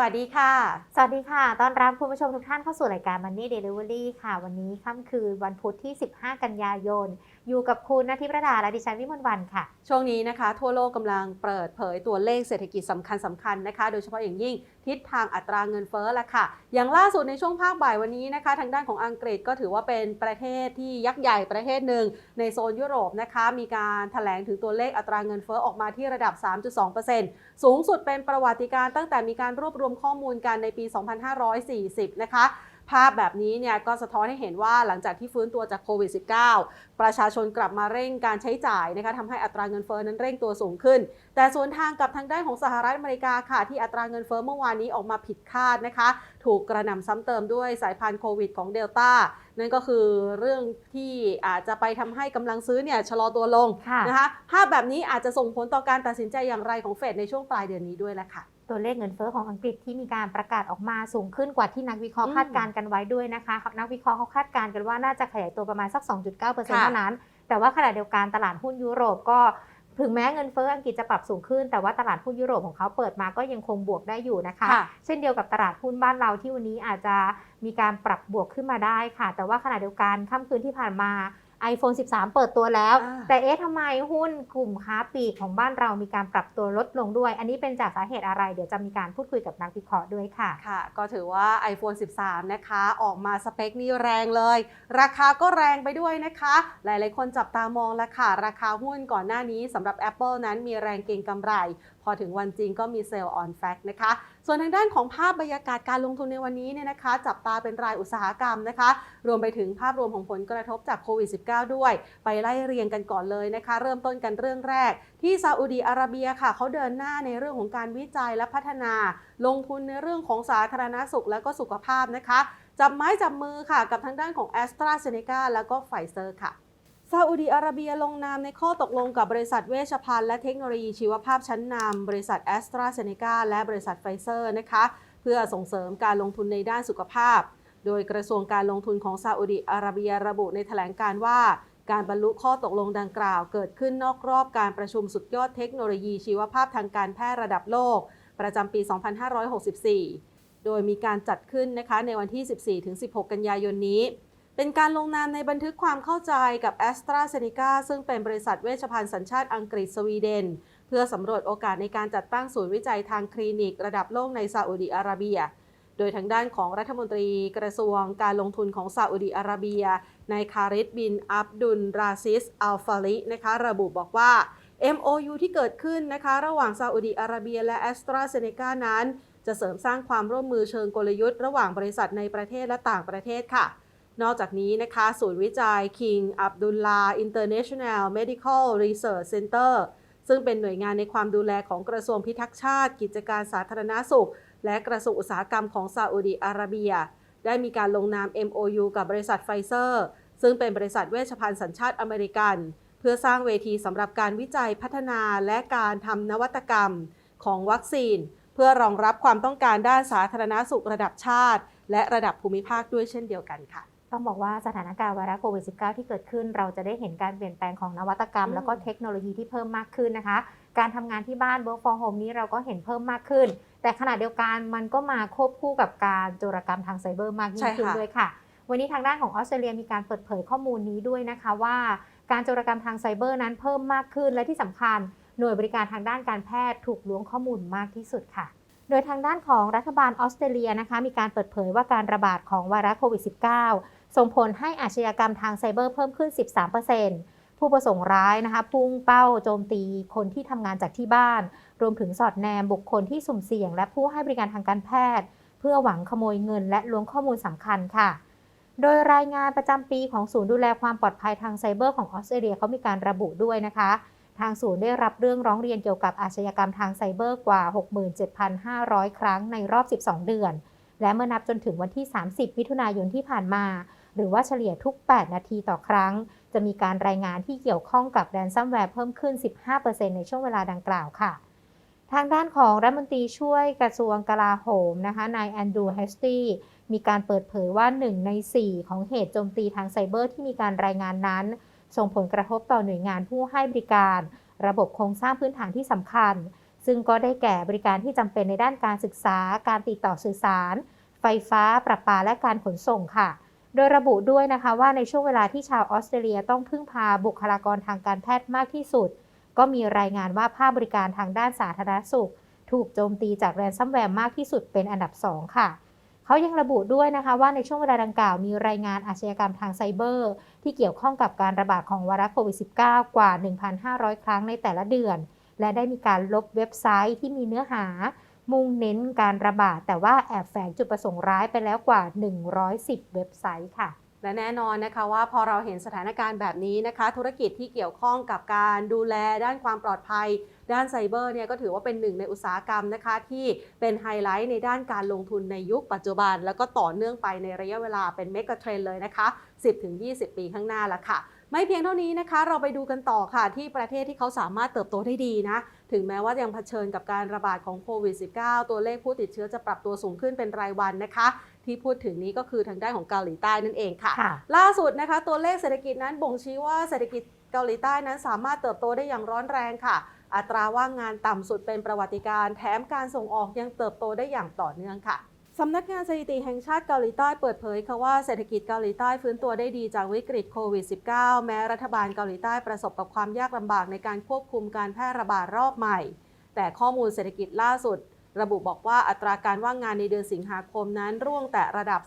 วัสดีค่ะ สวัสดีค่ะ ต้อนรับคุณผู้ชมทุกท่านเข้าสู่รายการ Money Delivery ค่ะ วันนี้ค่ำคืนวันพุธที่ 15 กันยายน อยู่กับคุณนาทิประดาและดิฉันวิมลวันค่ะ ช่วงนี้นะคะ ทั่วโลกกำลังเปิดเผยตัวเลขเศรษฐกิจสำคัญสำคัญนะคะ โดยเฉพาะอย่างยิ่งทิศทางอัตราเงินเฟ้อละค่ะ อย่างล่าสุดในช่วงภาคบ่ายวันนี้นะคะ ทางด้านของอังกฤษก็ถือว่าเป็นประเทศที่ยักษ์ใหญ่ประเทศหนึ่งในโซนยุโรปนะคะ มีการถแถลงถึงตัวเลขอัตราเงินเฟ้อออกมาที่ระดับ 3.2%สูงสุดเป็นประวัติการณ์ตั้งแต่มีการรวบรวมข้อมูลกันในปี 2540 นะคะ ภาพแบบนี้เนี่ยก็สะท้อนให้เห็นว่าหลังจากที่ฟื้นตัวจากโควิด -19 ประชาชนกลับมาเร่งการใช้จ่ายนะคะทำให้อัตราเงินเฟ้อนั้นเร่งตัวสูงขึ้น แต่ส่วนทางกับทางด้านของสหรัฐอเมริกาค่ะ ที่อัตราเงินเฟ้อเมื่อวานนี้ออกมาผิดคาดนะคะ ถูกกระหน่ำซ้ำเติมด้วยสายพันธุ์โควิดของเดลต้านั่นก็คือเรื่องที่อาจจะไปทำให้กำลังซื้อเนี่ยชะลอตัวลงะนะคะภาพแบบนี้อาจจะส่งผลต่อการตัดสินใจอย่างไรของเฟดในช่วงปลายเดือนนี้ด้วยแหละค่ะ ตัวเลขเงินเฟ้อของอังกฤษที่มีการประกาศออกมาสูงขึ้นกว่าที่นักวิเคราะห์อืมคาดการณ์กันไว้ด้วยนะคะนักวิเคราะห์เขาคาดการณ์กันว่าน่าจะขยายตัวประมาณสัก 2.9%เท่านั้น แต่ว่าขณะเดียวกันตลาดหุ้นยุโรปก็ถึงแม้เงินเฟ้ออังกฤษจะปรับสูงขึ้น แต่ว่าตลาดหุ้นยุโรปของเขาเปิดมาก็ยังคงบวกได้อยู่นะคะค่ะเช่นเดียวกับตลาดหุ้นบ้านเราที่วันนี้อาจจะมีการปรับบวกขึ้นมาได้ค่ะ แต่ว่าขณะเดียวกันค่ำคืนที่ผ่านมา iPhone 13 เปิดตัวแล้วอ่าแต่เอ๊ะทำไมหุ้นกลุ่มค้าปลีกของบ้านเรามีการปรับตัวลดลงด้วย อันนี้เป็นจากสาเหตุอะไร เดี๋ยวจะมีการพูดคุยกับนักวิเคราะห์ด้วยค่ะ ค่ะ ก็ถือว่า iPhone 13 นะคะ ออกมาสเปคนี่แรงเลย ราคาก็แรงไปด้วยนะคะ หลายๆ คนจับตามองแล้วค่ะ ราคาหุ้นก่อนหน้านี้สำหรับ Apple นั้นมีแรงเก็งกำไร พอถึงวันจริงก็มีเซลล์ออนแฟกนะคะ ส่วนทางด้านของภาพบรรยากาศการลงทุนในวันนี้เนี่ยนะคะ จับตาเป็นรายอุตสาหกรรมนะคะ รวมไปถึงภาพรวมของผลกระทบจากโควิด -19 ด้วย ไปไล่เรียงกันก่อนเลยนะคะ เริ่มต้นกันเรื่องแรก ที่ซาอุดีอาระเบียค่ะเขาเดินหน้าในเรื่องของการวิจัยและพัฒนา ลงทุนในเรื่องของสาธารณสุขและก็สุขภาพนะคะ จับไม้จับมือค่ะกับทางด้านของ a s t r a z เซ e c a แล้วก็ไฟเซอร์ค่ะ ซาอุดีอาระเบียลงนามในข้อตกลงกับบริษัทเวชภัณฑ์และเทคโนโลยีชีวภาพชั้นนำบริษัท a s t r a z เซ e c a และบริษัทไฟเซอร์นะคะ เพื่อส่งเสริมการลงทุนในด้านสุขภาพ โดยกระทรวงการลงทุนของซาอุดีอาระเบียระบุในแถลงการว่า การบรรลุข้อตกลงดังกล่าว เกิดขึ้นนอกรอบการประชุมสุดยอดเทคโนโลยีชีวภาพทางการแพทย์ระดับโลก ประจำปี 2564 โดยมีการจัดขึ้นนะคะในวันที่ 14-16 กันยายนนี้ เป็นการลงนามในบันทึกความเข้าใจกับ a s t r a z เซ e c a ซึ่งเป็นบริษัทเวชภัณฑ์สัญชาติอังกฤษสวีเดน เพื่อสำรวจโอกาสในการจัดตั้งศูนย์วิจัยทางคลินิกระดับโลกในซาอุดีอาระเบีย โดยทางด้านของรัฐมนตรีกระทรวงการลงทุนของซาอุดีอาระเบียนายคาริสบินอับดุลราซิสอัลฟาลินะคะระบุบอกว่า MOU ที่เกิดขึ้นนะคะระหว่างซาอุดีอาระเบีย และ a s t r a z เซ e c a นั้น จะเสริมสร้างความร่วมมือเชิงกลยุทธ์ระหว่างบริษัทในประเทศและต่างประเทศค่ะ นอกจากนี้นะคะ ศูนย์วิจัย King Abdullah International Medical Research Center ซึ่งเป็นหน่วยงานในความดูแลของกระทรวงพิทักษ์ชาติ กิจการสาธารณสุข และกระทรวงอุตสาหกรรมของซาอุดีอาระเบีย ได้มีการลงนาม MOU กับบริษัทไฟเซอร์ ซึ่งเป็นบริษัทเวชภัณฑ์สัญชาติอเมริกัน เพื่อสร้างเวทีสำหรับการวิจัยพัฒนาและการทำนวัตกรรมของวัคซีน เพื่อรองรับความต้องการด้านสาธารณสุขระดับชาติ และระดับภูมิภาคด้วยเช่นเดียวกันค่ะ ต้องบอกว่าสถานการณ์ไวรัสโควิด -19 ที่เกิดขึ้น เราจะได้เห็นการเปลี่ยนแปลงของนวัตกรรมอืมแล้วก็เทคโนโลยีที่เพิ่มมากขึ้นนะคะ การทำงานที่บ้าน work from home นี้เราก็เห็นเพิ่มมากขึ้น แต่ขณะเดียวกันมันก็มาควบคู่กับการโจรกรรมทางไซเบอร์มากยิ่งขึ้นใช่ค่ะด้วยค่ะ วันนี้ทางด้านของออสเตรเลียมีการเปิดเผยข้อมูลนี้ด้วยนะคะว่า การโจรกรรมทางไซเบอร์นั้นเพิ่มมากขึ้นและที่สำคัญหน่วยบริการทางด้านการแพทย์ถูกล้วงข้อมูลมากที่สุดค่ะโดยทางด้านของรัฐบาลออสเตรเลียนะคะมีการเปิดเผยว่าการระบาดของไวรัสโควิด -19 ส่งผลให้อาชญากรรมทางไซเบอร์เพิ่มขึ้น 13%ผู้ประสงค์ร้ายนะคะพุ่งเป้าโจมตีคนที่ทำงานจากที่บ้าน รวมถึงสอดแนมบุคคลที่สุ่มเสี่ยง และผู้ให้บริการทางการแพทย์ เพื่อหวังขโมยเงิน และล้วงข้อมูลสำคัญค่ะ โดยรายงานประจำปีของศูนย์ดูแลความปลอดภัยทางไซเบอร์ของออสเตรเลียเขามีการระบุด้วยนะคะทางศูนย์ได้รับเรื่องร้องเรียนเกี่ยวกับอาชญากรรมทางไซเบอร์กว่า 67,500 ครั้งในรอบ 12 เดือน และเมื่อนับจนถึงวันที่ 30 มิถุนายนที่ผ่านมา หรือว่าเฉลี่ยทุก 8 นาทีต่อครั้ง จะมีการรายงานที่เกี่ยวข้องกับแรนซัมแวร์เพิ่มขึ้น 15%ในช่วงเวลาดังกล่าวค่ะ ทางด้านของรัฐมนตรีช่วยกระทรวงกลาโหมนะคะนายแอนดรูว์เฮสตี้มีการเปิดเผยว่า 1 ใน 4 ของเหตุโจมตีทางไซเบอร์ที่มีการรายงานนั้น ส่งผลกระทบต่อหน่วยงานผู้ให้บริการ ระบบโครงสร้างพื้นฐานที่สำคัญ ซึ่งก็ได้แก่บริการที่จำเป็นในด้านการศึกษา การติดต่อสื่อสาร ไฟฟ้า ประปาและการขนส่งค่ะ โดยระบุด้วยนะคะว่าในช่วงเวลาที่ชาวออสเตรเลียต้องพึ่งพาบุคลากรทางการแพทย์มากที่สุด ก็มีรายงานว่าภาคบริการทางด้านสาธารณสุข ถูกโจมตีจากแรนซัมแวร์มากที่สุดเป็นอันดับ 2 ค่ะ เขายังระบุด้วยนะคะว่าในช่วงเวลาดังกล่าวมีรายงานอาชญากรรมทางไซเบอร์ ที่เกี่ยวข้องกับการระบาดของไวรัสโควิด -19 กว่า 1,500 ครั้งในแต่ละเดือน และได้มีการลบเว็บไซต์ที่มีเนื้อหา มุ่งเน้นการระบาด แต่ว่าแอบแฝงจุดประสงค์ร้ายไปแล้วกว่า 110 เว็บไซต์ค่ะและแน่นอนนะคะว่าพอเราเห็นสถานการณ์แบบนี้นะคะ ธุรกิจที่เกี่ยวข้องกับการดูแลด้านความปลอดภัย ด้านไซเบอร์เนี่ยก็ถือว่าเป็นหนึ่งในอุตสาหกรรมนะคะ ที่เป็นไฮไลท์ในด้านการลงทุนในยุคปัจจุบัน แล้วก็ต่อเนื่องไปในระยะเวลาเป็นเมกะเทรนเลยนะคะ 10-20 ปีข้างหน้าละค่ะ ไม่เพียงเท่านี้นะคะ เราไปดูกันต่อค่ะ ที่ประเทศที่เขาสามารถเติบโตได้ดีนะ ถึงแม้ว่ายังเผชิญกับการระบาดของโควิด -19 ตัวเลขผู้ติดเชื้อจะปรับตัวสูงขึ้นเป็นรายวันนะคะ ที่พูดถึงนี้ก็คือทางด้านของเกาหลีใต้นั่นเองค่ะค่ะล่าสุดนะคะ ตัวเลขเศรษฐกิจนั้นบ่งชี้ว่าเศรษฐกิจเกาหลีใต้นั้นสามารถเติบโตได้อย่างร้อนแรงค่ะ อัตราว่างงานต่ำสุดเป็นประวัติการณ์แถมการส่งออกยังเติบโตได้อย่างต่อเนื่องค่ะ สำนักงานสถิติแห่งชาติเกาหลีใต้เปิดเผยค่ะว่าเศรษฐกิจเกาหลีใต้ฟื้นตัวได้ดีจากวิกฤตโควิด -19 แม้รัฐบาลเกาหลีใต้ประสบกับความยากลำบากในการควบคุมการแพร่ระบาดรอบใหม่ แต่ข้อมูลเศรษฐกิจล่าสุด ระบุบอกว่าอัตราการว่างงานในเดือนสิงหาคมนั้นร่วงแต่ระดับ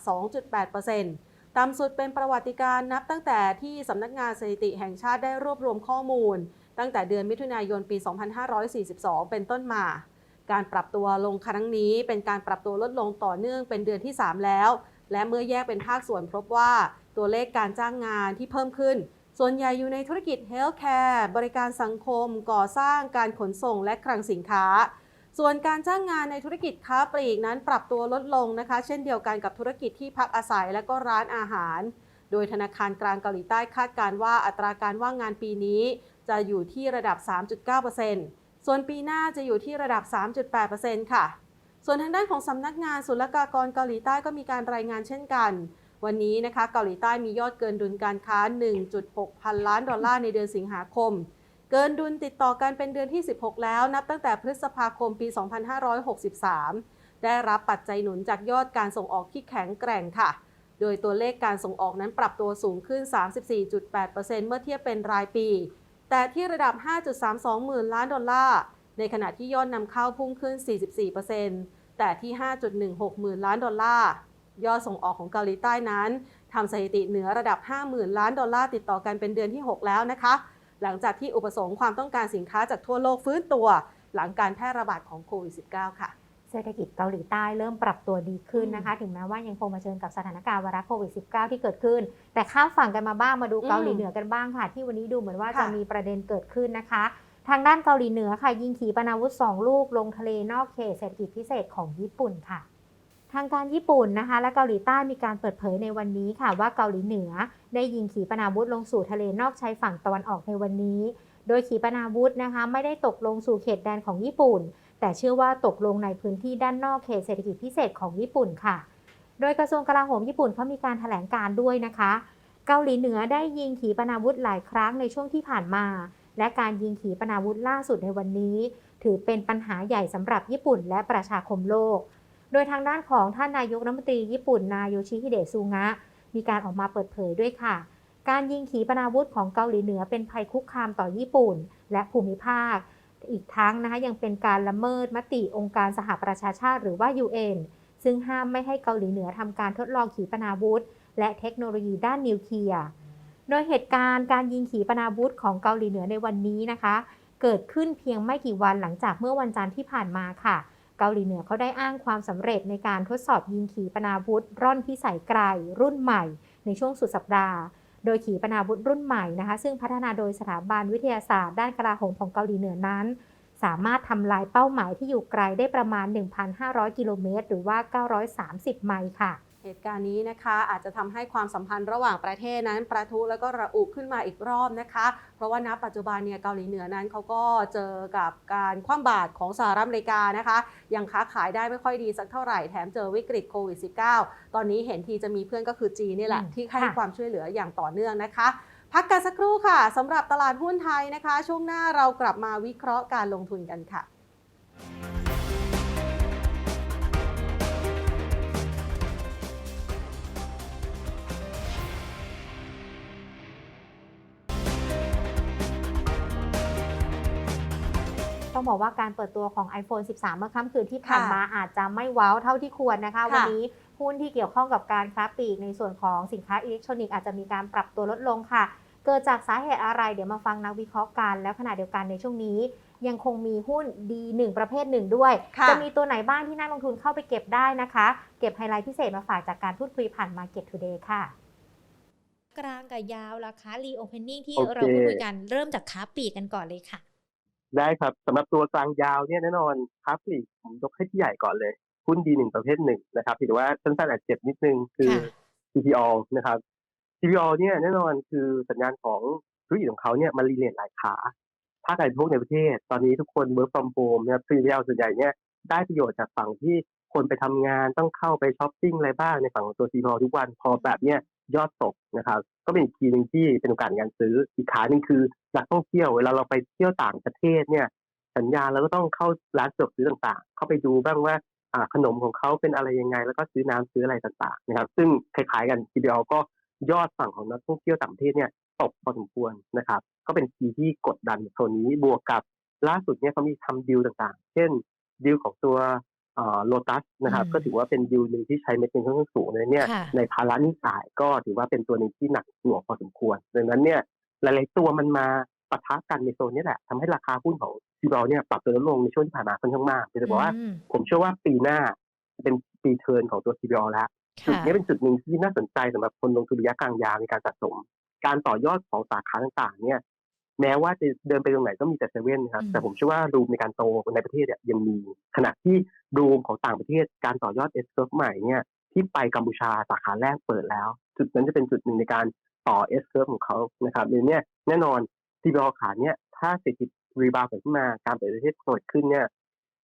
2.8%ต่ำสุดเป็นประวัติการณ์นับตั้งแต่ที่สำนักงานสถิติแห่งชาติได้รวบรวมข้อมูล ตั้งแต่เดือนมิถุนายนปี 2542 เป็นต้นมา การปรับตัวลงครั้งนี้ เป็นการปรับตัวลดลงต่อเนื่องเป็นเดือนที่ 3 แล้ว และเมื่อแยกเป็นภาคส่วนพบว่าตัวเลขการจ้างงานที่เพิ่มขึ้น ส่วนใหญ่อยู่ในธุรกิจเฮลท์แคร์บริการสังคม ก่อสร้างการขนส่งและคลังสินค้า ส่วนการจ้างงานในธุรกิจค้าปลีกนั้นปรับตัวลดลงนะคะ เช่นเดียวกันกับธุรกิจที่พักอาศัยและก็ร้านอาหาร โดยธนาคารกลางเกาหลีใต้คาดการว่าอัตราการว่างงานปีนี้ จะอยู่ที่ระดับ 3.9% ส่วนปีหน้าจะอยู่ที่ระดับ 3.8%ค่ะ ส่วนทางด้านของสำนักงานศุลกากรเกาหลีใต้ก็มีการรายงานเช่นกัน วันนี้นะคะเกาหลีใต้มียอดเกินดุลการค้า 1.6 พันล้านดอลลาร์ในเดือนสิงหาคม เกินดุลติดต่อกันเป็นเดือนที่ 16 แล้วนับตั้งแต่พฤษภาคมปี 2563 ได้รับปัจจัยหนุนจากยอดการส่งออกที่แข็งแกร่งค่ะ โดยตัวเลขการส่งออกนั้นปรับตัวสูงขึ้น 34.8%เมื่อเทียบเป็นรายปี แต่ที่ระดับ 5.32 หมื่นล้านดอลลาร์ ในขณะที่ยอดนำเข้าพุ่งขึ้น 44%แต่ที่ 5.16 หมื่นล้านดอลลาร์ ยอดส่งออกของเกาหลีใต้นั้นทำสถิติเหนือระดับ 50,000 ล้านดอลลาร์ติดต่อกันเป็นเดือนที่ 6 แล้วนะคะ หลังจากที่อุปสงค์ความต้องการสินค้าจากทั่วโลกฟื้นตัว หลังการแพร่ระบาดของโควิด -19 ค่ะ เศรษฐกิจเกาหลีใต้เริ่มปรับตัวดีขึ้นนะคะ ถึงแม้ว่ายังคงมาเผชิญกับสถานการณ์ไวรัสโควิด -19 ที่เกิดขึ้น แต่ข้ามฝั่งกันมาบ้างมาดูอืมเกาหลีเหนือกันบ้างค่ะ ที่วันนี้ดูเหมือนว่าค่ะจะมีประเด็นเกิดขึ้นนะคะ ทางด้านเกาหลีเหนือค่ะ ยิงขีปนาวุธ 2 ลูกลงทะเลนอกเขตเศรษฐกิจพิเศษของญี่ปุ่นค่ะ ทางการญี่ปุ่นนะคะ และเกาหลีใต้มีการเปิดเผยในวันนี้ค่ะ ว่าเกาหลีเหนือ ได้ยิงขีปนาวุธลงสู่ทะเลนอกชายฝั่งตะวันออกในวันนี้ โดยขีปนาวุธนะคะ ไม่ได้ตกลงสู่เขตแดนของญี่ปุ่น แต่เชื่อว่าตกลงในพื้นที่ด้านนอกเขตเศรษฐกิจพิเศษของญี่ปุ่นค่ะ โดยกระทรวงกลาโหมญี่ปุ่นเขามีการแถลงการด้วยนะคะ เกาหลีเหนือได้ยิงขีปนาวุธหลายครั้งในช่วงที่ผ่านมา และการยิงขีปนาวุธล่าสุดในวันนี้ ถือเป็นปัญหาใหญ่สำหรับญี่ปุ่นและประชาคมโลก โดยทางด้านของท่านนายกรัฐมนตรีญี่ปุ่นนายโยชิฮิเดะซูงะมีการออกมาเปิดเผยด้วยค่ะ การยิงขีปนาวุธของเกาหลีเหนือเป็นภัยคุกคามต่อญี่ปุ่น และภูมิภาค อีกทั้งนะคะยังเป็นการละเมิดมติองค์การสหประชาชาติหรือว่า UN ซึ่งห้ามไม่ให้เกาหลีเหนือทำการทดลองขีปนาวุธ และเทคโนโลยีด้านนิวเคลียร์ โดยเหตุการณ์การยิงขีปนาวุธของเกาหลีเหนือในวันนี้นะคะ เกิดขึ้นเพียงไม่กี่วันหลังจากเมื่อวันจันทร์ที่ผ่านมาค่ะ เกาหลีเหนือเขาได้อ้างความสำเร็จในการทดสอบยิงขีปนาวุธ ร่อนพิสัยไกล รุ่นใหม่ ในช่วงสุดสัปดาห์ โดยขีปนาวุธรุ่นใหม่นะคะซึ่งพัฒนาโดยสถาบันวิทยาศาสตร์ ด้านกลาโหมของเกาหลีเหนือนั้น สามารถทำลายเป้าหมายที่อยู่ไกลได้ประมาณ 1,500 กิโลเมตร หรือว่า 930 ไมล์ค่ะ เหตุการณ์นี้นะคะอาจจะทำให้ความสัมพันธ์ระหว่างประเทศนั้นประทุแล้วก็ระอุขึ้นมาอีกรอบนะคะ เพราะว่าณปัจจุบันเนี่ยเกาหลีเหนือนั้นเขาก็เจอกับการคว่ำบาตรของสหรัฐอเมริกานะคะ ยังค้าขายได้ไม่ค่อยดีสักเท่าไหร่แถมเจอวิกฤตโควิด -19 ตอนนี้เห็นทีจะมีเพื่อนก็คือจีนนี่แหละอืมที่ให้ค่ะความช่วยเหลืออย่างต่อเนื่องนะคะพักกันสักครู่ค่ะสำหรับตลาดหุ้นไทยนะคะ ช่วงหน้าเรากลับมาวิเคราะห์การลงทุนกันค่ะ ต้องบอกว่าการเปิดตัวของ iPhone 13 เมื่อค่ำคืนที่ผ่านค่ะมาอาจจะไม่ว้าวเท่าที่ควรนะคะค่ะวันนี้หุ้นที่เกี่ยวข้องกับการค้าปลีกในส่วนของสินค้าอิเล็กทรอนิกส์อาจจะมีการปรับตัวลดลงค่ะ เกิดจากสาเหตุอะไรเดี๋ยวมาฟังนักวิเคราะห์กัน แล้วขณะเดียวกันในช่วงนี้ ยังคงมีหุ้นดีหนึ่งประเภทหนึ่งด้วยค่ะจะมีตัวไหนบ้างที่น่าลงทุนเข้าไปเก็บได้นะคะ เก็บไฮไลท์พิเศษมาฝากจากการพูดคุยผ่าน Market Today ค่ะกลางกับยาวราคารีโอเพนนิ่งที่โอเคเราพูดคุยกันเริ่มจากค้าปลีกกันก่อนเลยค่ะ ได้ครับสำหรับตัวกลางยาวเนี่ยแน่นอนครับปลีกผมยกให้ที่ใหญ่ก่อนเลยหุ้นดีหนึ่งประเภทหนึ่งนะครับถือว่าสั้นๆอาจเจ็บนิดนึงคือค่ะ CPO นะครับ CPO เนี่ยแน่นอนคือสัญญาณของธุรกิจของเขาเนี่ยมันรีเลทหลายขาภาคการบริโภคในประเทศ ตอนนี้ทุกคน work from home เนี่ย CPO ส่วนใหญ่เนี่ยได้ประโยชน์จากฝั่งที่คนไปทำงานต้องเข้าไปช้อปปิ้งอะไรบ้างในฝั่งของตัว CPO ทุกวันพอแบบเนี้ย ยอดตกนะครับ ก็เป็นอีกทีหนึ่งที่เป็นโอกาสในการซื้ออีกขาหนึ่งคือนักท่องเที่ยวเวลาเราไปเที่ยวต่างประเทศเนี่ยสัญญาเราก็ต้องเข้าร้านสะดวกซื้อต่างๆ เข้าไปดูบ้างว่าขนมของเขาเป็นอะไรยังไง แล้วก็ซื้อน้ำซื้ออะไรต่างๆนะครับ ซึ่งคล้ายๆกัน CBL ก็ยอดฝั่งของนักท่องเที่ยวต่างประเทศเนี่ยตกพอสมควรนะครับ ก็เป็นทีที่กดดันโซนนี้บวกกับล่าสุดเนี่ยเขามีทำดีลต่างๆ เช่นดีลของตัว โลตัสนะครับอืมก็ถือว่าเป็นดีลหนึ่งที่ใช้เม็ดเงินค่อนข้างสูงเลยเนี่ยค่ะในภาระหนี้จ่ายก็ถือว่าเป็นตัวหนึ่งที่หนักหน่วงพอสมควรดังนั้นเนี่ยหลาย ๆ ตัวมันมาปะทะกันในโซนนี้แหละทำให้ราคาหุ้นของซีบอลเนี่ยปรับตัวลดลงในช่วงที่ผ่านมาค่อนข้างมากจะบอกว่าอืมผมเชื่อว่าปีหน้าจะเป็นปีเทิร์นของตัวซีบอลแล้วจุดค่ะนี้เป็นจุดหนึ่งที่น่าสนใจสำหรับคนลงทุนระยะกลางยาวในการสะสม การต่อยอดของสาขาต่าง ๆ เนี่ย แม้ว่าจะเดินไปตรงไหนก็มีแต่เซเว่นนะครับอืมแต่ผมเชื่อว่ารูมในการโตในประเทศเนี่ยยังมีขณะที่รูมของต่างประเทศการต่อยอดเอสเคิร์ฟใหม่เนี่ยที่ไปกัมพูชาสาขาแรกเปิดแล้ว จุดนั้นจะเป็นจุดหนึ่งในการต่อเอสเคิร์ฟของเขานะครับในเนี้ยแน่นอนซีบอลขาเนี่ยถ้าเศรษฐกิจรีบาวด์ขึ้นมาการเปิดประเทศเกิดขึ้นเนี่ย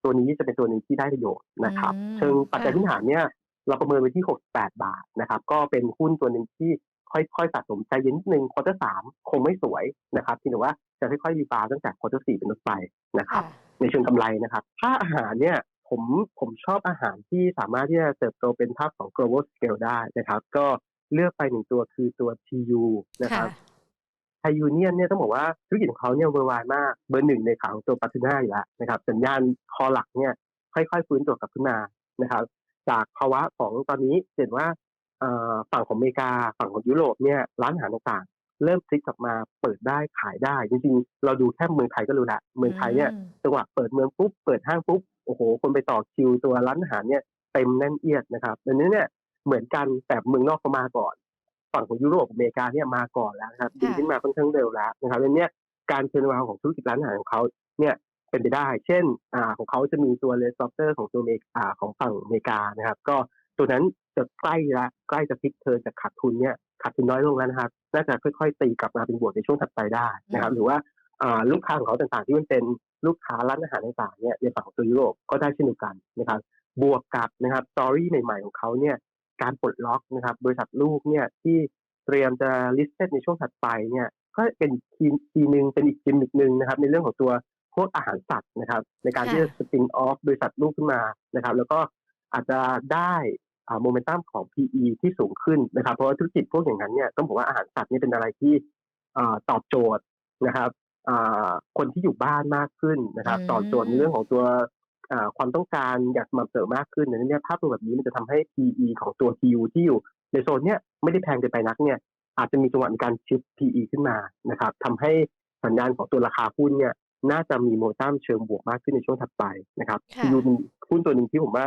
ตัวนี้จะเป็นตัวหนึ่งที่ได้ประโยชน์นะครับอืมเชิงปัจจัยค่ะพื้นฐานเนี่ยเราประเมินไว้ที่ 68 บาทนะครับ ก็เป็นหุ้นตัวหนึ่งที่ ค่อยๆสะสมใจเย็นนิดนึงควอเตอร์สามคงไม่สวยนะครับที่แต่ว่าจะค่อยๆรีบาวด์ตั้งแต่ควอเตอร์สี่เป็นต้นไปนะครับค่ะในเชิงกำไรนะครับ ถ้าอาหารเนี่ยผมผมชอบอาหารที่สามารถที่จะเติบโตเป็นภาพของ global scale ได้นะครับ ก็เลือกไปหนึ่งตัวคือตัว TU นะครับไทยยูเนียนเนี่ยต้องบอกว่าธุรกิจของเขาเนี่ยเวอร์วายมากเบอร์หนึ่งในขาของตัวปัตนาอยู่แล้วนะครับสัญญาณคอหลักเนี่ยค่อยๆฟื้นตัวกลับขึ้นมานะครับ จากภาวะของตอนนี้เห็นว่าเอ่อ ฝั่งของอเมริกาฝั่งของยุโรปเนี่ยร้านอาหารต่างๆ เริ่มพลิกกลับมาเปิดได้ขายได้ จริงๆ เราดูแค่เมืองไทยก็รู้ละเมืองไทยเนี่ยอืมจังหวะเปิดเมืองปุ๊บเปิดห้างปุ๊บโอ้โห คนไปต่อคิวตัวร้านอาหารเนี่ยเต็มแน่นเอียดนะครับดังนั้นเนี่ยเหมือนกันแต่เมืองนอกเขามาก่อน ฝั่งของยุโรปอเมริกาเนี่ยมาก่อนแล้วนะครับดึงขึ้นมาค่อนข้างเร็วแล้วนะครับดังนั้นเนี่ยการเชิญวางของธุรกิจร้านอาหารของเขาเนี่ยเป็นไปได้ เช่นอ่าของเขาจะมีตัวเลสซอฟเตอร์ของตัวอเมริกาของฝั่งอเมริกานะครับ ก็ตัวนั้น จะใกล้ละใกล้จะพลิกเทิร์นจากขาดทุนเนี่ยขาดทุนน้อยลงแล้วนะครับน่าจะค่อยๆ ตีกลับมาเป็นบวกในช่วงถัดไปได้นะครับ หรือว่าอ่าลูกค้าของเขาต่างๆ ที่มันเป็นลูกค้าร้านอาหารต่างๆเนี่ยในฝั่งของตัวยุโรปก็ได้เช่นเดียวกันนะครับ บวกกับนะครับสตอรี่ใหม่ๆของเขาเนี่ยการปลดล็อกนะครับ บริษัทลูกเนี่ยที่เตรียมจะ listed ในช่วงถัดไปเนี่ยก็เป็นทีมทีหนึ่งเป็นอีกทีมอีกหนึ่งนะครับ ในเรื่องของตัวพวกอาหารสัตว์นะครับ ในการที่จะค่ะสปินออฟบริษัทลูกขึ้นมานะครับ แล้วก็อาจจะได้ โมเมนตัมของ PE ที่สูงขึ้นนะครับ เพราะว่าธุรกิจพวกอย่างนั้นเนี่ยต้องบอกว่าอาหารสัตว์เนี่ยเป็นอะไรที่อ่าตอบโจทย์นะครับอ่าคนที่อยู่บ้านมากขึ้นนะครับอืมตอบโจทย์ในเรื่องของตัวอ่าความต้องการอยากสม่ำเสมอมากขึ้นในนี้ภาพรวมแบบนี้มันจะทำให้ PE ของตัว TU ที่อยู่ในโซนเนี้ยไม่ได้แพงเกินไปนักเนี่ยอาจจะมีจังหวะในการชิป PE ขึ้นมานะครับทำให้สัญญาณของตัวราคาหุ้นเนี่ยน่าจะมีโมตัมเชิงบวกมากขึ้นในช่วงถัดไปนะครับค่ะ TU เป็นหุ้นตัวหนึ่งที่ผมว่า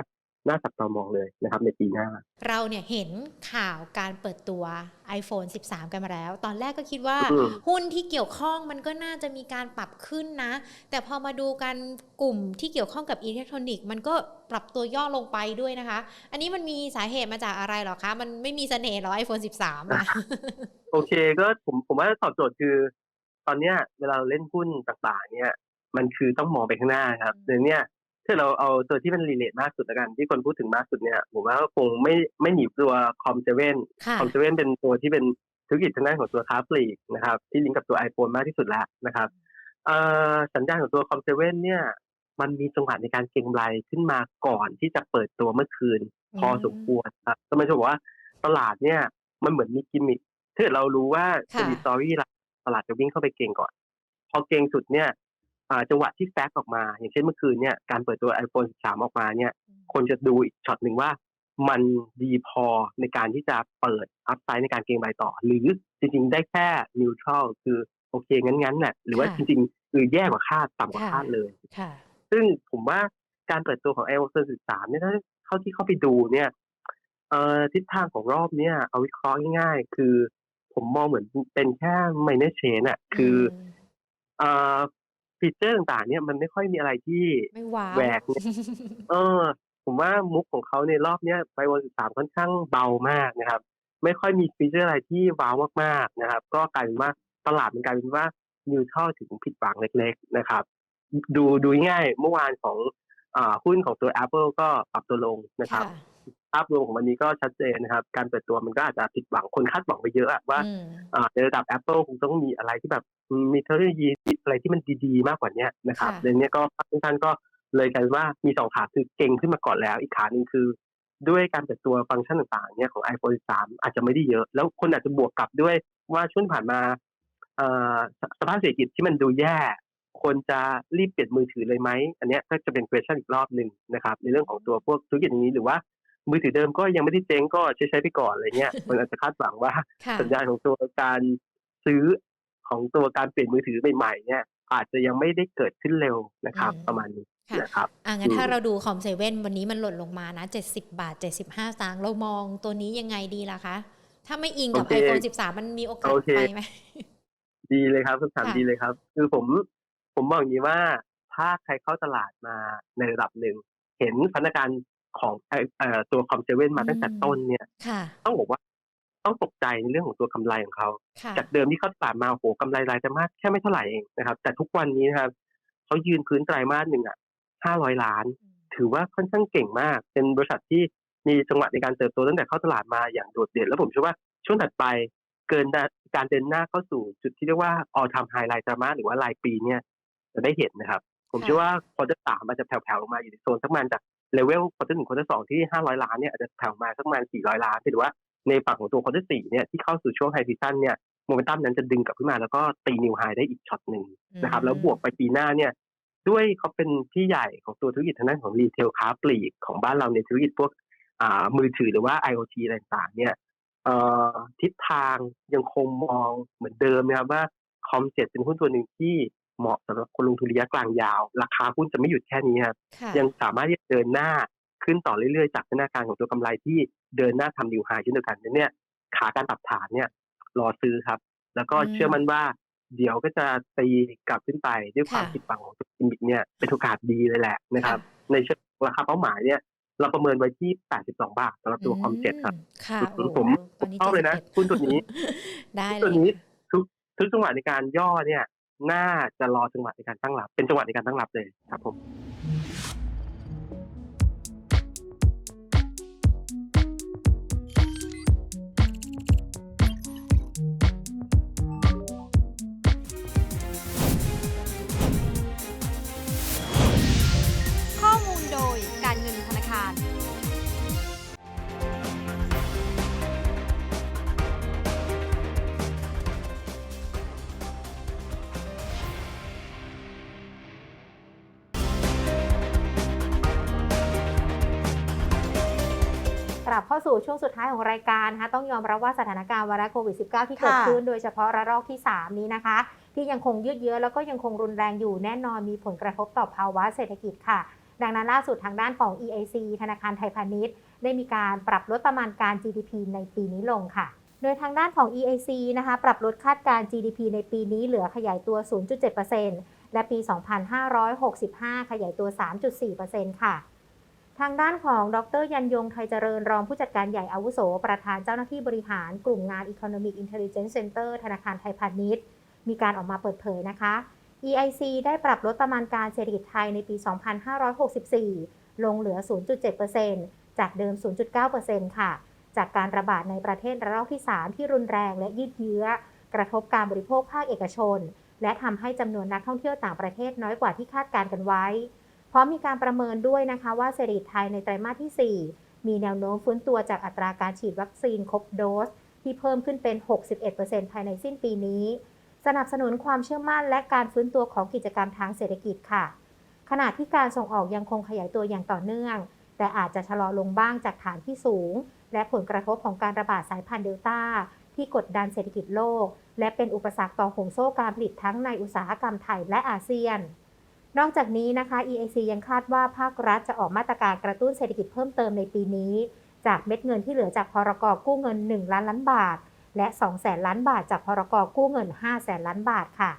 น่าจับตามองเลยนะครับในปีหน้า เราเนี่ยเห็นข่าวการเปิดตัว iPhone 13 กันมาแล้ว ตอนแรกก็คิดว่าอืมหุ้นที่เกี่ยวข้องมันก็น่าจะมีการปรับขึ้นนะ แต่พอมาดูกันกลุ่มที่เกี่ยวข้องกับอิเล็กทรอนิกส์มันก็ปรับตัวย่อลงไปด้วยนะคะ อันนี้มันมีสาเหตุมาจากอะไรเหรอคะ มันไม่มีเสน่ห์เหรอ iPhone 13อะโอเคก็ผมผมว่าตอบโจทย์คือ ตอนเนี้ยเวลาเราเล่นหุ้นต่างๆ เนี่ย มันคือต้องมองไปข้างหน้าครับอืมเดี๋ยวเนี้ย ถ้าเราเอาตัวที่มันรีเลทมากสุดแล้วกัน ที่คนพูดถึงมากสุดเนี่ยผมว่าก็คงไม่ไม่หนีตัวคอมเซเว่นค่ะคอมเซเว่นเป็นตัวที่เป็นธุรกิจทางด้านของตัวค้าปลีกนะครับ ที่ลิงก์กับตัว iPhone มากที่สุดแล้วนะครับเอ่อสัญญาณของตัวคอมเซเว่นเนี่ยมันมีจังหวะในการเก็งกำไรขึ้นมาก่อนที่จะเปิดตัวเมื่อคืน พอสมควรครับทำไมจะบอกว่าตลาดเนี่ยมันเหมือนมีกิมมิคถ้าเกิดเรารู้ว่าค่ะจะมีสตอรี่ละตลาดจะวิ่งเข้าไปเก่งก่อน พอเก่งสุดเนี่ยอ่า จังหวะที่แฟกออกมา อย่างเช่นเมื่อคืนเนี่ยการเปิดตัว iPhone 13 ออกมาเนี่ยคนจะดูอีกช็อตหนึ่งว่ามันดีพอในการที่จะเปิดอัพไซด์ในการเก็งใบต่อ หรือจริงๆ ได้แค่นิวทรัลคือโอเคงั้นๆน่ะหรือว่าค่ะจริงๆ คือแย่กว่าคาดต่ำกว่าค่ะคาดเลยค่ะซึ่งผมว่าการเปิดตัวของ iPhone 13 เนี่ยถ้าเท่าที่เข้าไปดูเนี่ยเอ่อทิศทางของรอบเนี่ยเอาวิเคราะห์ง่ายๆ คือผมมองเหมือนเป็นแค่ minor change อะคือเอ่อ ฟีเจอร์ต่างๆ เนี่ยมันไม่ค่อยมีอะไรที่ไม่ว้าวแหวกเนี่ยเออ ผมว่ามุกของเขาในรอบเนี้ยไ i โอ13ค่อนข้างเบามากนะครับ ไม่ค่อยมีฟีเจอร์อะไรที่ว้าวมากๆนะครับ ก็กลายเป็นว่าตลาดมันกลายเป็นว่านิวทรัลถึงผิดหวังเล็ก ๆ นะครับ ดูดูง่ายๆเมื่อวานของอ่าหุ้นของตัว Apple ก็ปรับตัวลงนะครับค่ะ ภาพรวมของวันนี้ก็ชัดเจนนะครับ การเปิดตัวมันก็อาจจะผิดหวังคนคาดหวังไปเยอะอะว่าอืมอ่าในระดับ Apple คงต้องมีอะไรที่แบบมีเทคโนโลยีอะไรที่มันดีๆ มากกว่าเนี้ยนะครับค่ะเรื่องนี้ยก็ทุกท่านก็เลยกลายเป็นว่ามีสองขาคือเก่งขึ้นมาก่อนแล้ว อีกขาหนึ่งคือ ด้วยการเปิดตัวฟังก์ชันต่างๆเนี่ยของ iPhone 13 อาจจะไม่ได้เยอะ แล้วคนอาจจะบวกกลับด้วยว่าช่วงผ่านมาเอ่อสสภาพเศรษฐกิจที่มันดูแย่คนจะรีบเปลี่ยนมือถือเลยไหม อันเนี้ยก็จะเป็น question อีกรอบหนึ่งนะครับ ในเรื่องของตัวพวกธุรกิจอย่างนี้หรือว่า มือถือเดิมก็ยังไม่ได้เจ๊งก็ใช้ใช้ไปก่อนอะไรเงี้ยคนอาจจะคาดหวังว่าค่ะสัญญาณของตัวการซื้อของตัวการเปลี่ยนมือถือใหม่ๆเนี่ย อาจจะยังไม่ได้เกิดขึ้นเร็วนะครับอืมประมาณนี้ค่ะนะครับอะงั้นอืมถ้าเราดูคอมเซเว่นวันนี้มันหล่นลงมานะ70บาท75สตางค์เรามองตัวนี้ยังไงดีล่ะคะ ถ้าไม่อิงกับโอเค iPhone 13มันมีโอกาสโอเคไปไหมดีเลยครับคำถามค่ะดีเลยครับ คือผมผมมองอย่างนี้ว่าถ้าใครเข้าตลาดมาในระดับหนึ่ง เห็นพนักงาน ของเอ่อเอ่อตัวคอมเซเว่นมาตั้งแต่ต้นเนี่ยค่ะต้องบอกว่าต้องตกใจในเรื่องของตัวกำไรของเขาค่ะจากเดิมที่เขาตลาดมาโอ้โหกำไรรายไตรมาสแค่ไม่เท่าไหร่เองนะครับ แต่ทุกวันนี้นะครับเขายืนพื้นไตรมาสหนึ่งอะห้าร้อยล้าน ถือว่าค่อนข้างเก่งมาก เป็นบริษัทที่มีจังหวะในการเติบโตตั้งแต่เข้าตลาดมาอย่างโดดเด่น แล้วผมเชื่อว่าช่วงถัดไปเกินการเดินหน้าเข้าสู่จุดที่เรียกว่า all time high รายไตรมาสหรือว่ารายปีเนี่ยจะได้เห็นนะครับ ผมค่ะเชื่อว่าควอเตอร์สามอาจจะแผ่วๆลงมาอยู่ในโซนสักประมาณจาก เลเวลควอเตอร์หนึ่งควอเตอร์สองที่ห้าร้อยล้านเนี่ยอาจจะแผ่วมาสักประมาณสี่ร้อยล้านหรือว่าในฝั่งของตัวควอเตอร์สี่เนี่ยที่เข้าสู่ช่วงไฮซีซันเนี่ยโมเมนตัมนั้นจะดึงกลับขึ้นมาแล้วก็ตีนิวไฮได้อีกช็อตหนึ่งนะครับแล้วบวกไปปีหน้าเนี่ยด้วยเขาเป็นพี่ใหญ่ของตัวธุรกิจทางด้านของรีเทลค้าปลีกของบ้านเราในธุรกิจพวกอ่ามือถือหรือว่า IoT อะไรต่างๆเนี่ยเอ่อทิศทางยังคงมองเหมือนเดิมนะครับว่าคอมเจ็ดเป็นหุ้นตัวหนึ่งที่ เหมาะสำหรับคนลงทุนระยะกลางยาว ราคาหุ้นจะไม่หยุดแค่นี้ครับค่ะยังสามารถที่จะเดินหน้าขึ้นต่อเรื่อยๆ จากพัฒนาการของตัวกำไรที่เดินหน้าทำดิวไฮเช่นเดียวกันเนี่ย ขาการปรับฐานเนี่ย รอซื้อครับ แล้วก็อืมเชื่อมันว่า เดี๋ยวก็จะตีกลับขึ้นไปด้วยความค่ะผิดหวังของตัวกิมมิกเนี่ยเป็นโอกาสดีเลยแหละนะครับค่ะในเชิงราคาเป้าหมายเนี่ย เราประเมินไว้ที่ 82 บาทสำหรับตัวคอมเจ็ดครับค่ะผมโอ้โหผมตอนนี้ชอบเลยนะ71หุ้นตัวนี้ได้เลตัวยนี้ทุกทุกจังหวะในการย่อเนี่ย น่าจะรอจังหวะในการตั้งรับ เป็นจังหวะในการตั้งรับเลยครับผม เข้าสู่ช่วงสุดท้ายของรายการนะคะต้องยอมรับว่าสถานการณ์ไวรัสโควิด -19 ที่เกิดค่ะขึ้นโดยเฉพาะระลอกที่ 3 นี้นะคะ ที่ยังคงยืดเยื้อแล้วก็ยังคงรุนแรงอยู่แน่นอนมีผลกระทบต่อภาวะเศรษฐกิจค่ะ ดังนั้นล่าสุดทางด้านของ EIC ธนาคารไทยพาณิชย์ ได้มีการปรับลดประมาณการ GDP ในปีนี้ลงค่ะ โดยทางด้านของ EIC นะคะปรับลดคาดการณ์ GDP ในปีนี้เหลือขยายตัว 0.7%และปี 2565 ขยายตัว 3.4%ค่ะ ทางด้านของดรยันยงไทยเจริญรองผู้จัดการใหญ่อาวุโส ประธานเจ้าหน้าที่บริหารกลุ่มงาน Economic Intelligence Center ธนาคารไทยพาณิชย์ มีการออกมาเปิดเผยนะคะ EIC ได้ปรับลดประมาณการเศรษฐกิจไทยในปี 2564 ลงเหลือ 0.7%จากเดิม 0.9%ค่ะ จากการระบาดในประเทศระลอกที่ 3 ที่รุนแรงและยืดเยื้อ กระทบการบริโภคภาคเอกชน และทำให้จำนวนนักท่องเที่ยวต่างประเทศน้อยกว่าที่คาดการณ์กันไว้ พร้อมมีการประเมินด้วยนะคะว่าเศรษฐกิจไทยในไตรมาสที่ 4 มีแนวโน้มฟื้นตัวจากอัตราการฉีดวัคซีนครบโดส ที่เพิ่มขึ้นเป็น 61%ภายในสิ้นปีนี้ สนับสนุนความเชื่อมั่นและการฟื้นตัวของกิจกรรมทางเศรษฐกิจค่ะ ขณะที่การส่งออกยังคงขยายตัวอย่างต่อเนื่อง แต่อาจจะชะลอลงบ้างจากฐานที่สูง และผลกระทบของการระบาดสายพันธุ์เดลต้าที่กดดันเศรษฐกิจโลก และเป็นอุปสรรคต่อห่วงโซ่การผลิตทั้งในอุตสาหกรรมไทยและอาเซียน นอกจากนี้นะคะ EIC ยังคาดว่าภาครัฐจะออกมาตรการกระตุ้นเศรษฐกิจเพิ่มเติมในปีนี้ จากเม็ดเงินที่เหลือจากพรกกู้เงิน 1 ล้านล้านบาท และ 2 แสนล้านบาท จากพรกกู้เงิน 5 แสนล้านบาทค่ะ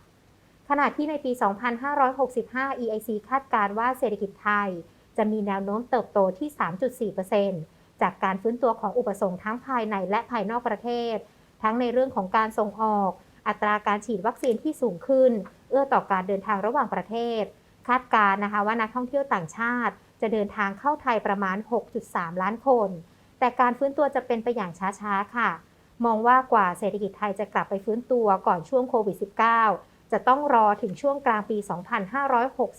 ขณะที่ในปี 2565 EIC คาดการว่าเศรษฐกิจไทย จะมีแนวโน้มเติบโตที่ 3.4%จากการฟื้นตัวของอุปสงค์ทั้งภายในและภายนอกประเทศ ทั้งในเรื่องของการส่งออก อัตราการฉีดวัคซีนที่สูงขึ้น เอื้อต่อการเดินทางระหว่างประเทศ คาดการณ์นะคะว่านักท่องเที่ยวต่างชาติ จะเดินทางเข้าไทยประมาณ 6.3 ล้านคน แต่การฟื้นตัวจะเป็นไปอย่างช้าๆค่ะ มองว่ากว่าเศรษฐกิจไทยจะกลับไปฟื้นตัวก่อนช่วงโควิด -19 จะต้องรอถึงช่วงกลางปี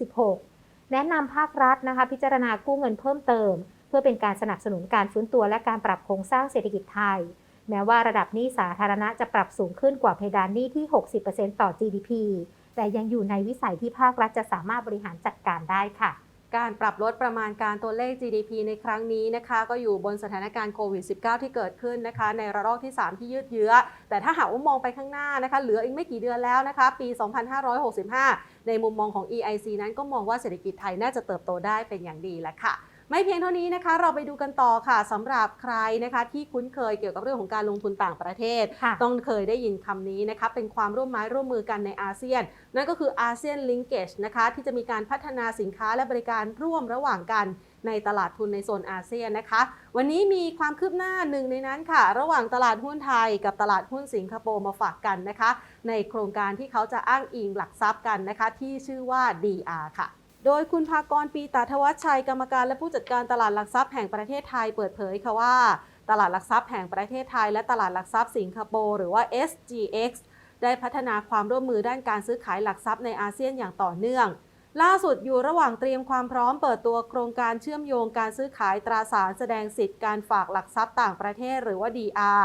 2566 แนะนำภาครัฐนะคะ พิจารณากู้เงินเพิ่มเติม เพื่อเป็นการสนับสนุนการฟื้นตัวและการปรับโครงสร้างเศรษฐกิจไทย แม้ว่าระดับหนี้สาธารณะจะปรับสูงขึ้นกว่าเพดานหนี้ที่ 60%ต่อ GDP แต่ยังอยู่ในวิสัยที่ภาครัฐจะสามารถบริหารจัดการได้ค่ะ การปรับลดประมาณการตัวเลข GDP ในครั้งนี้นะคะ ก็อยู่บนสถานการณ์โควิด -19 ที่เกิดขึ้นนะคะ ในระลอกที่ 3 ที่ยืดเยื้อ แต่ถ้าหากว่ามองไปข้างหน้านะคะ เหลืออีกไม่กี่เดือนแล้วนะคะ ปี 2565 ในมุมมองของ EIC นั้นก็มองว่าเศรษฐกิจไทยน่าจะเติบโตได้เป็นอย่างดีแหละค่ะ ไม่เพียงเท่านี้นะคะ เราไปดูกันต่อค่ะสำหรับใครนะคะ ที่คุ้นเคยเกี่ยวกับเรื่องของการลงทุนต่างประเทศค่ะต้องเคยได้ยินคำนี้นะคะ เป็นความร่วมไม้ร่วมมือกันในอาเซียน นั่นก็คืออาเซียนลิงเกจนะคะ ที่จะมีการพัฒนาสินค้าและบริการร่วมระหว่างกันในตลาดทุนในโซนอาเซียนนะคะ วันนี้มีความคืบหน้าหนึ่งในนั้นค่ะ ระหว่างตลาดหุ้นไทยกับตลาดหุ้นสิงคโปร์มาฝากกันนะคะ ในโครงการที่เขาจะอ้างอิงหลักทรัพย์กันนะคะ ที่ชื่อว่า DR ค่ะ โดยคุณภากรปีตาทวัชชัยกรรมการและผู้จัดการตลาดหลักทรัพย์แห่งประเทศไทยเปิดเผยค่ะว่า ตลาดหลักทรัพย์แห่งประเทศไทย และตลาดหลักทรัพย์สิงคโปร์หรือว่า SGX ได้พัฒนาความร่วมมือด้านการซื้อขายหลักทรัพย์ในอาเซียนอย่างต่อเนื่อง ล่าสุดอยู่ระหว่างเตรียมความพร้อมเปิดตัวโครงการเชื่อมโยงการซื้อขายตราสารแสดงสิทธิ์การฝากหลักทรัพย์ต่างประเทศหรือว่า DR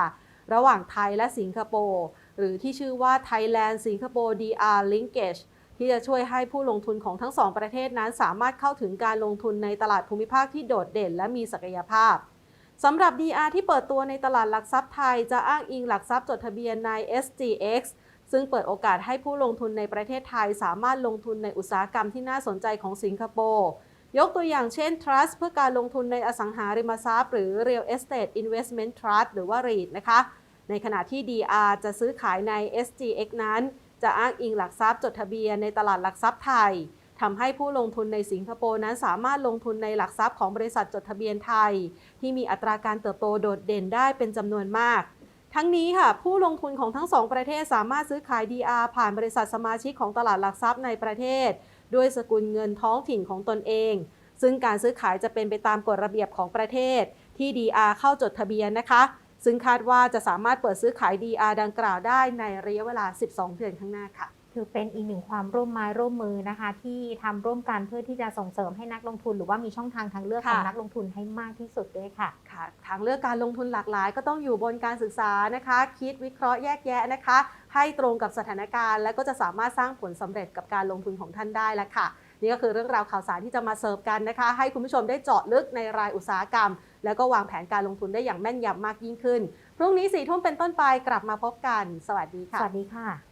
ระหว่างไทยและสิงคโปร์หรือที่ชื่อว่า Thailand Singapore DR Linkage ที่จะช่วยให้ผู้ลงทุนของทั้งสองประเทศนั้นสามารถเข้าถึงการลงทุนในตลาดภูมิภาคที่โดดเด่นและมีศักยภาพสำหรับ DR ที่เปิดตัวในตลาดหลักทรัพย์ไทย จะอ้างอิงหลักทรัพย์จดทะเบียนใน SGX ซึ่งเปิดโอกาสให้ผู้ลงทุนในประเทศไทยสามารถลงทุนในอุตสาหกรรมที่น่าสนใจของสิงคโปร์ ยกตัวอย่างเช่น Trust เพื่อการลงทุนในอสังหาริมทรัพย์ หรือ Real Estate Investment Trust หรือว่า REIT นะคะ ในขณะที่ DR จะซื้อขายใน SGX นั้น จะอ้างอิงหลักทรัพย์จดทะเบียนในตลาดหลักทรัพย์ไทยทำให้ผู้ลงทุนในสิงคโปร์นั้นสามารถลงทุนในหลักทรัพย์ของบริษัทจดทะเบียนไทย ที่มีอัตราการเติบโตโดดเด่นได้เป็นจำนวนมาก ทั้งนี้ค่ะ ผู้ลงทุนของทั้งสองประเทศสามารถซื้อขาย DR ผ่านบริษัทสมาชิกของตลาดหลักทรัพย์ในประเทศ ด้วยสกุลเงินท้องถิ่นของตนเอง ซึ่งการซื้อขายจะเป็นไปตามกฎระเบียบของประเทศที่ DR เข้าจดทะเบียนนะคะ ซึ่งคาดว่าจะสามารถเปิดซื้อขาย DR ดังกล่าวได้ในระยะเวลา 12 เดือนข้างหน้าค่ะถือเป็นอีกหนึ่งความร่วมไม้ร่วมมือนะคะ ที่ทำร่วมกันเพื่อที่จะส่งเสริมให้นักลงทุน หรือว่ามีช่องทางทางเลือกของค่ะนักลงทุนให้มากที่สุดด้วยค่ะค่ะ ทางเลือกการลงทุนหลากหลาย ก็ต้องอยู่บนการศึกษานะคะ คิดวิเคราะห์แยกแยะนะคะ ให้ตรงกับสถานการณ์ และก็จะสามารถสร้างผลสำเร็จกับการลงทุนของท่านได้แล้วค่ะ นี่ก็คือเรื่องราวข่าวสารที่จะมาเสิร์ฟกันนะคะ ให้คุณผู้ชมได้เจาะลึกในรายอุตสาหกรรม แล้วก็วางแผนการลงทุนได้อย่างแม่นยำมากยิ่งขึ้น พรุ่งนี้สี่ทุ่มเป็นต้นไปกลับมาพบกัน สวัสดีค่ะ สวัสดีค่ะ